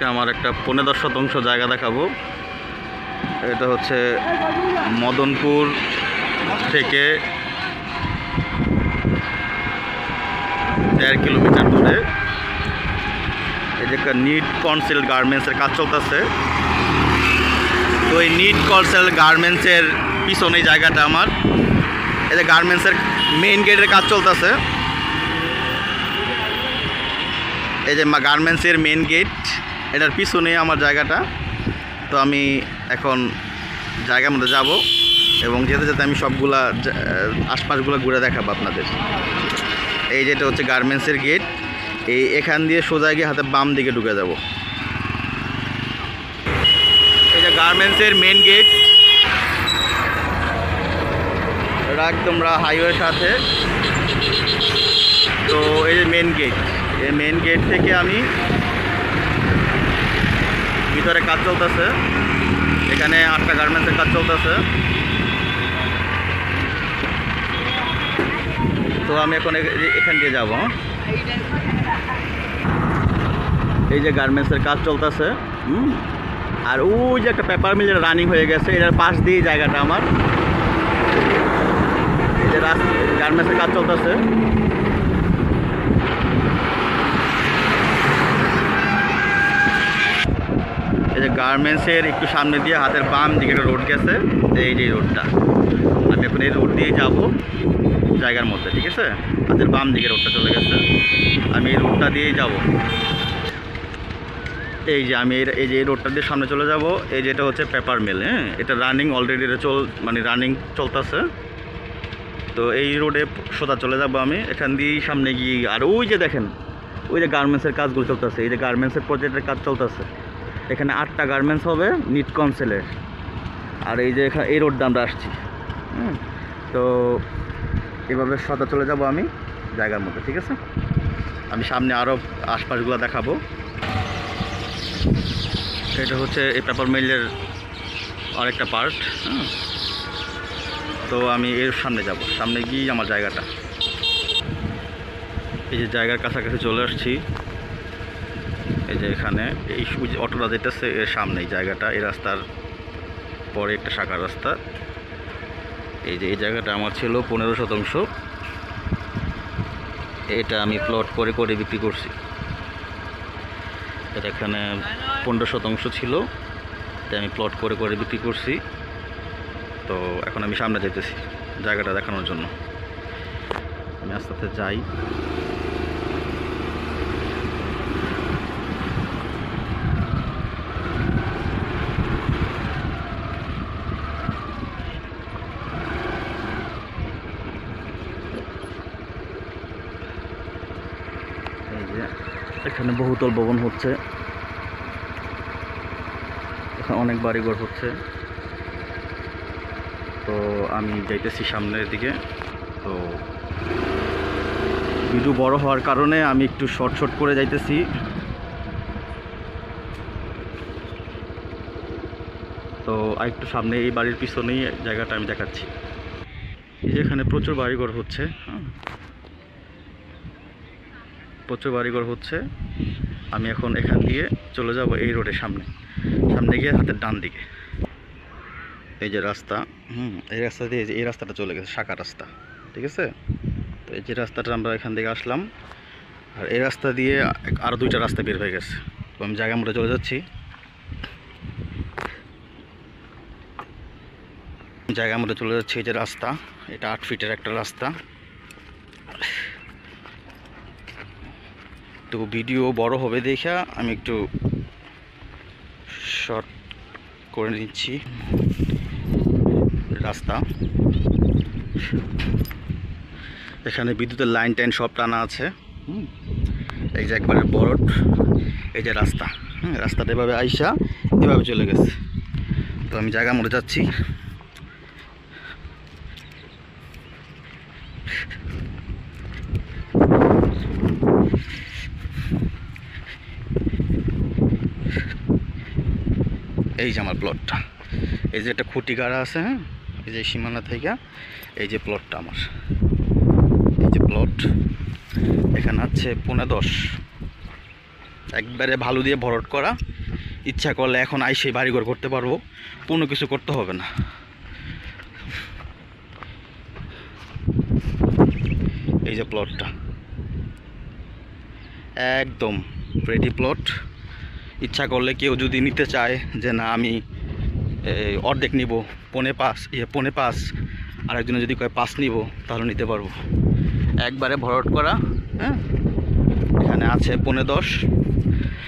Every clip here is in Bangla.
আজকে আমার একটা পনেরো দশ শতাংশ জায়গা দেখাবো। এটা হচ্ছে মদনপুর থেকে দেড় কিলোমিটার দূরে। এই যে একটা নিট কনসেল গার্মেন্টসের কাজ চলতেছে। তো এই নিট কনসেল গার্মেন্টসের পিছনে জায়গাটা আমার। এই যে গার্মেন্টসের মেইন গেটের কাজ চলতেছে। এই যে গার্মেন্টসের মেন গেট। এটার পিছনে আমার জায়গাটা। তো আমি এখন জায়গার মধ্যে যাব এবং যেতে যেতে আমি সবগুলা আশপাশগুলো ঘুরে দেখাবো আপনাদের। এই যেটা হচ্ছে গার্মেন্টসের গেট। এই এখান দিয়ে সোজা গিয়ে হাতে বাম দিকে ঢুকে যাব। এই যে গার্মেন্টসের মেন গেট এটা একদম হাইওয়ের সাথে। তো এই যে মেন গেট এই মেন গেট থেকে আমি ভিতরে কাজ চলতেছে। এখানে আটটা গার্মেন্টসের কাজ চলতেছে। তো আমি এখন এখান দিয়ে যাব। এই যে গার্মেন্টসের কাজ চলতেছে। হুম। আর ওই যে একটা পেপার মিল রানিং হয়ে গেছে, এটার পাশ দিয়ে জায়গাটা আমার। এই যে গার্মেন্টসের কাজ চলতেছে এই যে গার্মেন্টসের একটু সামনে দিয়ে হাতের বাম দিকে একটা রোড গেছে, এই যে রোডটা আমি এখন এই রোড দিয়ে যাব জায়গার মধ্যে, ঠিক আছে? হাতের বাম দিকে রোডটা চলে গেছে। আমি এই রোডটা দিয়েই যাব। এই যে আমি এই- যে এই রোডটা দিয়ে সামনে চলে যাব, এই যেটা হচ্ছে পেপার মিল হ্যাঁ? এটা রানিং অলরেডি এটা চল মানে রানিং চলতেছে। তো এই রোডে সোজা চলে যাব আমি। এখান দিয়েই সামনে গিয়ে, আর ওই যে দেখেন, ওই যে গার্মেন্টসের কাজগুলো চলতেছে, এই যে গার্মেন্টসের প্রজেক্টের কাজ চলতেছে। এখানে আটটা গার্মেন্টস হবে নিট কনসেলের আর এই যে এখানে এই রোডটা আমরা আসছি, হুম? তো এভাবে সদা চলে যাব আমি, জায়গার মধ্যে, ঠিক আছে? আমি সামনে আরও আশপাশগুলো দেখাবো। এটা হচ্ছে এই পেপার মিলের আরেকটা পার্ট তো আমি এর সামনে যাব, সামনে গিয়ে আমার জায়গাটা। এই যে জায়গার কাছাকাছি চলে আসছি। এই যে এখানে, এই অটোটা যেতেছে এর সামনে, এই জায়গাটা, এই রাস্তার পরে একটা শাখা রাস্তা। এই যে এই জায়গাটা আমার ছিল পনেরো শতাংশ। এটা আমি প্লট করে করে বিক্রি করছি। এটা এখানে পনেরো শতাংশ ছিল। এটা আমি প্লট করে করে বিক্রি করছি। তো এখন আমি সামনে যেতেছি জায়গাটা দেখানোর জন্য। আমি আস্তে আস্তে যাই এই যে এখানে বহুতল ভবন হচ্ছে। এখানে অনেক বাড়িঘর হচ্ছে। তো আমি যাইতেছি সামনের দিকে। তো ভিডিও বড় হওয়ার কারণে আমি একটু শর্ট শর্ট করে যাইতেছি। তো আর একটু সামনে এই বাড়ির পিছনেই জায়গাটা আমি দেখাচ্ছি। এই যে এখানে প্রচুর বাড়িঘর হচ্ছে। হ্যাঁ প্রচুর বাড়িঘর হচ্ছে, আমি এখন এখান দিয়ে চলে যাব এই রোডের সামনে। সামনে গিয়ে হাতের ডান দিকে। এই যে রাস্তা, হুম, এই রাস্তা দিয়ে এই রাস্তাটা চলে গেছে, শাখা রাস্তা, ঠিক আছে? তো এই যে রাস্তাটা আমরা এখান থেকে আসলাম, আর এই রাস্তা দিয়ে আরও দুইটা রাস্তা বের হয়ে গেছে। তো আমি জায়গা মতো চলে যাচ্ছি। জায়গা মতো চলে যাচ্ছে, এই যে রাস্তা, এটা আট ফিটের একটা রাস্তা। তো ভিডিও বড় হবে দেখা, আমি একটু শর্ট করে নিচ্ছি। রাস্তা। এখানে বিদ্যুতের লাইন টাইন সব টানা আছে। এই যে একবারে বড় এই যে রাস্তা। হ্যাঁ রাস্তাটা এভাবে আইসা এভাবে চলে গেছে। তো আমি জায়গা মতো যাচ্ছি। এই যে আমার প্লটটা এই যে একটা খুঁটি গাড়া আছে হ্যাঁ? এই যে সীমানা থেকে, এই যে প্লটটা আমার। এই যে প্লট এখানে আছে পনেরো দশ। একবারে ভালো দিয়ে ভরট করা। ইচ্ছা করলে এখন আইসে বাড়িঘর করতে পারব। কোনো কিছু করতে হবে না। এই যে প্লটটা একদম রেডি প্লট ইচ্ছা করলে কেউ যদি নিতে চায় যে না, আমি অর্ধেক নিব, পনে পাস ইয়ে পনে পাস আরেকজনে যদি কয় পাস নিব, তাহলে নিতে পারব। একবারে ভরট করা হ্যাঁ? এখানে আছে পনে দশ।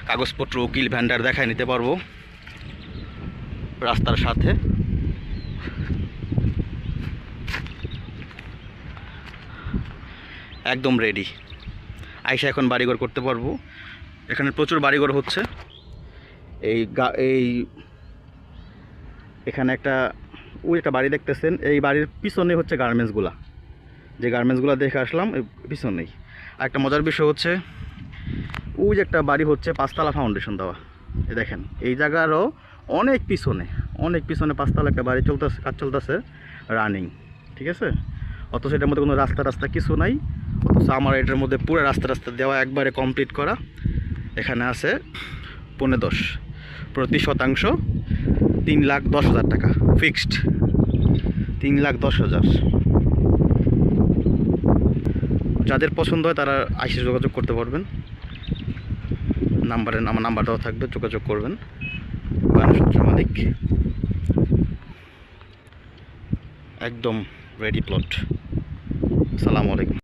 কাগজপত্র, উকিল ভ্যান্ডার দেখায় নিতে পারব। রাস্তার সাথে। একদম রেডি আইসা এখন বাড়িঘর করতে পারব। এখানে প্রচুর বাড়িঘর হচ্ছে। এই গা- এই এখানে একটা, ওই একটা বাড়ি দেখতেছেন, এই বাড়ির পিছনে হচ্ছে গার্মেন্টসগুলা। যে গার্মেন্টসগুলো দেখে আসলাম পিছনেই। আর একটা মজার বিষয় হচ্ছে, ওই একটা বাড়ি হচ্ছে পাঁচতলা ফাউন্ডেশন দেওয়া। এই দেখেন, এই জায়গারও অনেক পিছনে অনেক পিছনে পাঁচতলা একটা বাড়ি চলতেছে, কাজ চলতেছে রানিং ঠিক আছে? অথচ এটার মধ্যে কোনো রাস্তা রাস্তা কিছু নাই, অথচ আমার এটার মধ্যে পুরো রাস্তা রাস্তা দেওয়া একবারে কমপ্লিট করা, এখানে আছে পনেরো দশ। প্রতি শতাংশ তিন লাখ দশ হাজার টাকা ফিক্সড তিন লাখ দশ হাজার। যাদের পছন্দ হয় তারা আইসে যোগাযোগ করতে পারবেন। নাম্বারে, আমার নাম্বার দেওয়া থাকবে, যোগাযোগ করবেন। বায়নসূত্রের মালিক। একদম রেডি প্লট সালাম আলাইকুম।